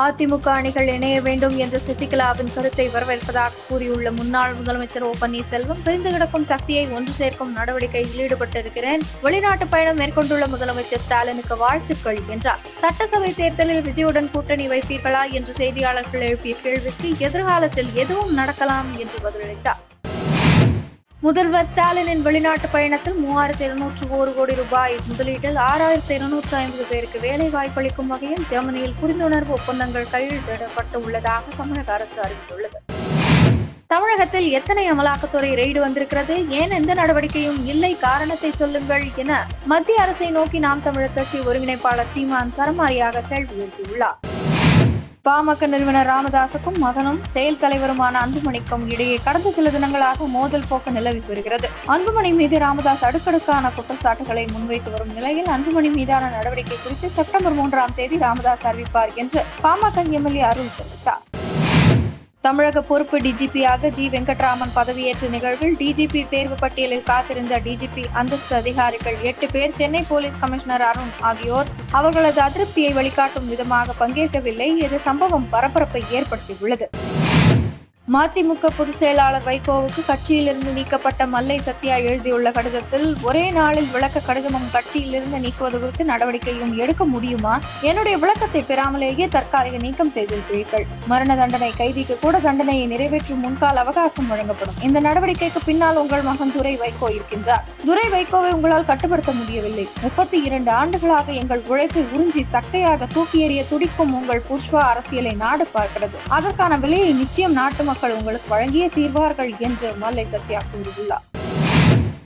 அதிமுக அணிகள் இணைய வேண்டும் என்ற சசிகலாவின் கருத்தை வரவேற்பதாக கூறியுள்ள முன்னாள் முதலமைச்சர் ஓ பன்னீர்செல்வம் பிரிந்து கிடக்கும் சக்தியை ஒன்று சேர்க்கும் நடவடிக்கையில் ஈடுபட்டிருக்கிறேன். வெளிநாட்டு பயணம் மேற்கொண்டுள்ள முதலமைச்சர் ஸ்டாலினுக்கு வாழ்த்துக்கள் என்றார். சட்டசபை தேர்தலில் விஜயுடன் கூட்டணி வைப்பீர்களா என்று செய்தியாளர்கள் எழுப்பிய கேள்விக்கு எதிர்காலத்தில் எதுவும் நடக்கலாம் என்று பதிலளித்தார். முதல்வர் ஸ்டாலினின் வெளிநாட்டு பயணத்தில் மூவாயிரத்தி இருநூற்று ஒரு கோடி ரூபாய் முதலீட்டில் ஆறாயிரத்தி இருநூற்று ஐம்பது பேருக்கு வேலை வாய்ப்பளிக்கும் வகையில் ஜெர்மனியில் புரிந்துணர்வு ஒப்பந்தங்கள் கையெழுத்திடப்பட்டு உள்ளதாக தமிழக அரசு அறிவித்துள்ளது. தமிழகத்தில் எத்தனை அமலாக்கத்துறை ரெய்டு வந்திருக்கிறது? ஏன் எந்த நடவடிக்கையும் இல்லை? காரணத்தை சொல்லுங்கள் என மத்திய அரசை நோக்கி நாம் தமிழர் கட்சி ஒருங்கிணைப்பாளர் சீமான் சரமாரியாக கேள்வி எழுப்பியுள்ளார். பாமக நிறுவனர் ராமதாசுக்கும் மகனும் செயல் தலைவருமான அன்புமணிக்கும் இடையே கடந்த சில தினங்களாக மோதல் போக்கு நிலவி வருகிறது. அன்புமணி மீது ராமதாஸ் அடுக்கடுக்கான குற்றச்சாட்டுகளை முன்வைத்து வரும் நிலையில் அன்புமணி மீதான நடவடிக்கை குறித்து செப்டம்பர் மூன்றாம் தேதி ராமதாஸ் அறிவிப்பார் என்று பாமக எம்எல்ஏ அருள் தெரிவித்தார். தமிழக பொறுப்பு டிஜிபியாக ஜி. வெங்கட்ராமன் பதவியேற்ற நிகழ்வில் டிஜிபி தேர்வு பட்டியலில் காத்திருந்த டிஜிபி அந்தஸ்து அதிகாரிகள் எட்டு பேர் சென்னை போலீஸ் கமிஷனர் அருண் ஆகியோர் அவர்களது அதிருப்தியை வழிகாட்டும் விதமாக பங்கேற்கவில்லை. இது சம்பவம் பரபரப்பை ஏற்படுத்தியுள்ளது. மதிமுக பொதுச் செயலாளர் வைகோவுக்கு கட்சியிலிருந்து நீக்கப்பட்ட மல்லை சத்யா எழுதியுள்ள கடிதத்தில் ஒரே நாளில் விளக்க கடிதமும் கட்சியிலிருந்து நீக்குவது குறித்து நடவடிக்கையும் எடுக்க முடியுமா? என்னுடைய விளக்கத்தை பெறாமலேயே தற்காலிக நீக்கம் செய்திருக்கிறீர்கள். மரண தண்டனை கைதிக்கு கூட தண்டனையை நிறைவேற்றும் முன்கால அவகாசம் வழங்கப்படும். இந்த நடவடிக்கைக்கு பின்னால் உங்கள் மகன் துரை வைகோ இருக்கின்றார். துரை வைகோவை உங்களால் கட்டுப்படுத்த முடியவில்லை. முப்பத்தி இரண்டு ஆண்டுகளாக எங்கள் உழைப்பை உறிஞ்சி சக்கையாக தூக்கி எறிய துடிக்கும் உங்கள் புஷ்வா அரசியலை நாடு பார்க்கிறது. அதற்கான விலையை நிச்சயம் நாட்டு மக்கள் உங்களுக்கு வழங்கியே தீர்வார்கள் என்று மல்லை சத்யா கூறியுள்ளார்.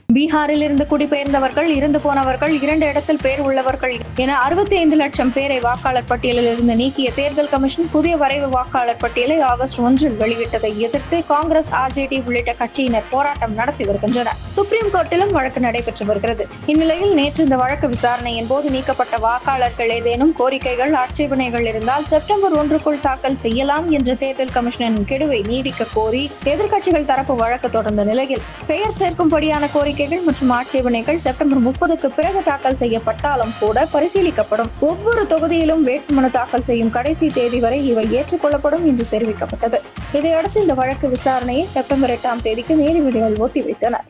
பீகாரில் இருந்து குடிபெயர்ந்தவர்கள் இருந்து போனவர்கள் இரண்டு இடத்தில் பேர் உள்ளவர்கள் என அறுபத்தி ஐந்து லட்சம் பேரை வாக்காளர் பட்டியலில் இருந்து நீக்கிய தேர்தல் கமிஷன் புதிய வரைவு வாக்காளர் பட்டியலை ஆகஸ்ட் ஒன்றில் வெளியிட்டதை எதிர்த்து காங்கிரஸ் ஆர்ஜேடி உள்ளிட்ட கட்சியினர் போராட்டம் நடத்தி வருகின்றனர். சுப்ரீம் கோர்ட்டிலும் வழக்கு நடைபெற்று வருகிறது. இந்நிலையில் நேற்று இந்த வழக்கு விசாரணையின் போது நீக்கப்பட்ட வாக்காளர்கள் ஏதேனும் கோரிக்கைகள் ஆட்சேபனைகள் இருந்தால் செப்டம்பர் ஒன்றுக்குள் தாக்கல் செய்யலாம் என்ற தேர்தல் கமிஷனின் கெடுவை நீடிக்க கோரி எதிர்க்கட்சிகள் தரப்பு வழக்கு தொடர்ந்த நிலையில் பெயர் சேர்க்கும்படியான கோரிக்கை கோரிக்கைகள் மற்றும் ஆட்சேபனைகள் செப்டம்பர் முப்பதுக்கு பிறகு தாக்கல் செய்யப்பட்டாலும் கூட பரிசீலிக்கப்படும். ஒவ்வொரு தொகுதியிலும் வேட்புமனு தாக்கல் செய்யும் கடைசி தேதி வரை இவை ஏற்றுக்கொள்ளப்படும் என்று தெரிவிக்கப்பட்டது. இதையடுத்து இந்த வழக்கு விசாரணையை செப்டம்பர் எட்டாம் தேதிக்கு நீதிபதிகள் ஒத்திவைத்தனர்.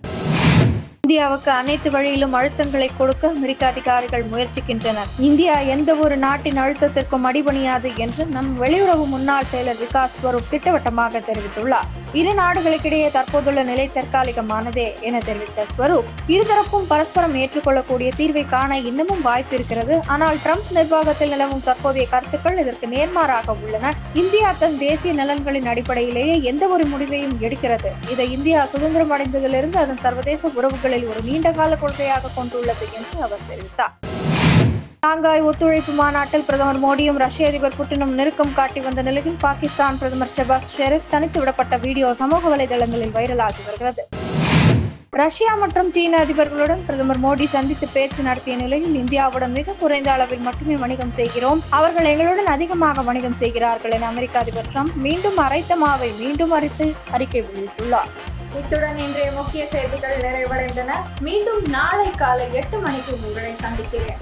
இந்தியாவுக்கு அனைத்து வழியிலும் அழுத்தங்களை கொடுக்க அமெரிக்க அதிகாரிகள் முயற்சிக்கின்றனர். இந்தியா எந்த ஒரு நாட்டின் அழுத்தத்திற்கும் அடிபணியாது என்று நம் வெளியுறவு முன்னாள் செயலர் விகாஸ் ஸ்வரூப் திட்டவட்டமாக தெரிவித்துள்ளார். இரு நாடுகளுக்கிடையே தற்போதுள்ள நிலை தற்காலிகமானதே என தெரிவித்த ஸ்வரூப் இருதரப்பும் பரஸ்பரம் ஏற்றுக்கொள்ளக்கூடிய தீர்வை காண இன்னமும் வாய்ப்பு இருக்கிறது. ஆனால் ட்ரம்ப் நிர்வாகத்தில் நிலவும் தற்போதைய கருத்துக்கள் இதற்கு நேர்மாறாக உள்ளன. இந்தியா தன் தேசிய நலன்களின் அடிப்படையிலேயே எந்த ஒரு முடிவையும் எடுக்கிறது. இதை இந்தியா சுதந்திரம் அடைந்ததிலிருந்து அதன் சர்வதேச உறவுகளில் ஒரு நீண்டகால கொள்கையாக கொண்டுள்ளது என்று அவர் தெரிவித்தார். ஷாங்காய் ஒத்துழைப்பு மாநாட்டில் பிரதமர் மோடியும் ரஷ்ய அதிபர் புட்டினும் நெருக்கம் காட்டி வந்த நிலையில் பாகிஸ்தான் பிரதமர் ஷபாஸ் ஷெரீப் தனித்து விடப்பட்ட வீடியோ சமூக வலைதளங்களில் வைரலாகி வருகிறது. ரஷ்யா மற்றும் சீன அதிபர்களுடன் பிரதமர் மோடி சந்தித்து பேச்சு நடத்திய நிலையில் இந்தியாவுடன் மிக குறைந்த அளவில் மட்டுமே வணிகம் செய்கிறோம். அவர்கள் எங்களுடன் அதிகமாக வணிகம் செய்கிறார்கள் என அமெரிக்க அதிபர் ட்ரம்ப் மீண்டும் அரைத்த மாவை மீண்டும் அரைத்து அறிக்கை வெளியிட்டுள்ளார். இத்துடன் இன்றைய முக்கிய செய்திகள் நிறைவடைந்தன. மீண்டும் நாளை காலை எட்டு மணிக்கு உங்களை சந்திக்கிறேன்.